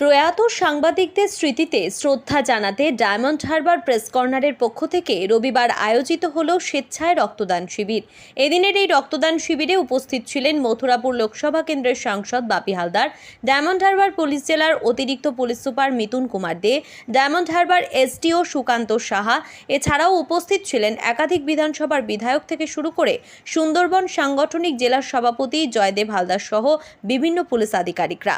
প্রয়াত সাংবাদিকদের স্মৃতিতে শ্রদ্ধা জানাতে ডায়মন্ড হারবার প্রেস কর্নারের পক্ষ থেকে রবিবার আয়োজিত হল স্বেচ্ছায় রক্তদান শিবির। এদিনের এই রক্তদান শিবিরে উপস্থিত ছিলেন মথুরাপুর লোকসভা কেন্দ্রের সাংসদ Bapi Haldar, Diamond Harbour police জেলার অতিরিক্ত police super Mitun Kumar De, Diamond Harbour SDO Sukanta Saha, এছাড়াও উপস্থিত ছিলেন একাধিক বিধানসভার বিধায়ক থেকে শুরু করে সুন্দরবন সাংগঠনিক জেলার সভাপতি জয়দেব হালদার সহ বিভিন্ন পুলিশ আধিকারিকরা।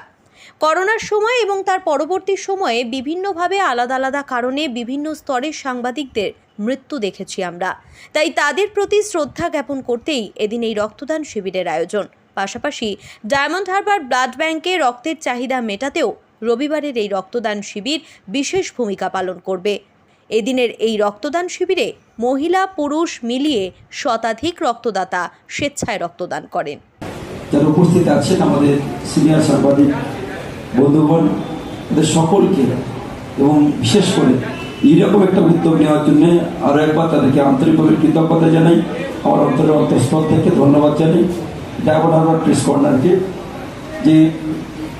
করোনার সময় এবং তার পরবর্তী সময়ে বিভিন্নভাবে আলাদা আলাদা কারণে বিভিন্ন স্তরের সাংবাদিকদের মৃত্যু দেখেছি আমরা। তাই তাদের প্রতি শ্রদ্ধা জ্ঞাপন করতেই এদিন এই রক্তদান শিবিরের আয়োজন। পাশাপাশি ডায়মন্ড হারবার ব্লাড ব্যাংকে রক্তের চাহিদা মেটাতেও রবিবারের এই রক্তদান শিবির বিশেষ ভূমিকা পালন করবে। এদিনের এই রক্তদান শিবিরে মহিলা, পুরুষ মিলিয়ে শতাধিক রক্তদাতা স্বেচ্ছায় রক্তদান করেন। উপস্থিত আছেন আমাদের সিনিয়র সাংবাদিক বন্ধুগণ সকলকে এবং বিশেষ করে এইরকম একটা উদ্যোগ নেওয়ার জন্য আরও একবার তাদেরকে আন্তরিকভাবে কৃতজ্ঞতা জানাই। আমার অন্তরের অন্তঃস্থল থেকে ধন্যবাদ জানাই। ডায়মন্ড হারবার প্রেস কর্নারকে যে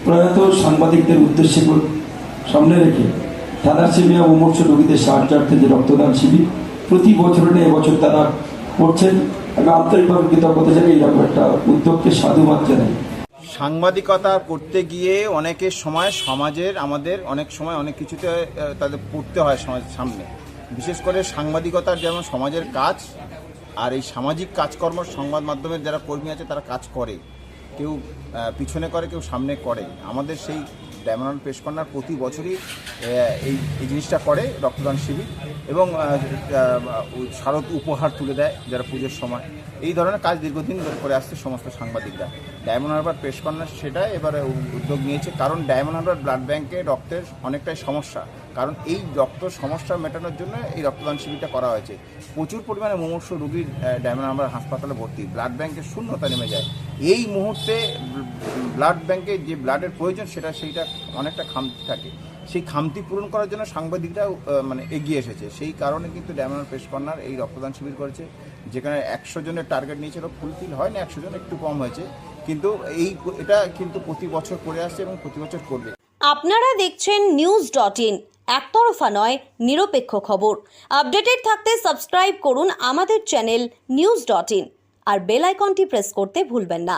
প্রয়াত সাংবাদিকদের উদ্দেশ্যে সামনে রেখে থ্যালাসেমিয়া মুমূর্ষ রোগীদের সাহায্যার্থে যে রক্তদান শিবির প্রতি বছর এবছর তারা করছেন। আমি আন্তরিকভাবে কৃতজ্ঞতা জানাই এরকম একটা উদ্যোগকে সাধুবাদ জানাই। সাংবাদিকতা করতে গিয়ে অনেকের সময় সমাজের, আমাদের অনেক সময় অনেক কিছুতে তাদের পড়তে হয় সমাজের সামনে। বিশেষ করে সাংবাদিকতার যেমন সমাজের কাজ, আর এই সামাজিক কাজকর্ম সংবাদ মাধ্যমের যারা কর্মী আছে তারা কাজ করে। কেউ পিছনে করে, কেউ সামনে করে। আমাদের সেই ডায়মন্ড পেশ কর্নার প্রতি বছরই এই এই জিনিসটা করে রক্তদান শিবির। এবং শারদ উপহার তুলে দেয় যারা পুজোর সময়। এই ধরনের কাজ দীর্ঘদিন করে আসছে সমস্ত সাংবাদিকরা। ডায়মন্ড হারবার প্রেস কর্নার সেটা এবারে উদ্যোগ নিয়েছে। কারণ ডায়মন্ড হারবার ব্লাড ব্যাংকে রক্তের অনেকটাই সমস্যা। কারণ এই রক্ত সমস্যা মেটানোর জন্য এই রক্তদান শিবিরটা করা হয়েছে। প্রচুর পরিমাণে মুমূর্ষ রোগীর ডায়মন্ড হারবার হাসপাতালে ভর্তি। ব্লাড ব্যাংকের শূন্যতা নেমে যায়। এই মুহূর্তে ব্লাড ব্যাংকে যে ব্লাডের প্রয়োজন সেটা সেইটা অনেকটা খামতি থাকে। সেই খামতি পূরণ করার জন্য সাংবাদিকরাও আহ, মানে এগিয়ে এসেছে। সেই কারণে কিন্তু ডায়মন্ড প্রেস কর্নার এই রক্তদান শিবির করেছে যেখানে একশো জনের টার্গেট নিয়েছিল ফুলফিল হয় না একশো জন একটু কম হয়েছে। কিন্তু এই এটা কিন্তু প্রতি বছর করে আসছে এবং প্রতি বছর করবে। আপনারা দেখছেন নিউজ ডট ইন একতরফা নয় নিরপেক্ষ খবর। আপডেটেড থাকতে সাবস্ক্রাইব করুন আমাদের চ্যানেল নিউজ ডট ইন আর বেল আইকনটি প্রেস করতে ভুলবেন না।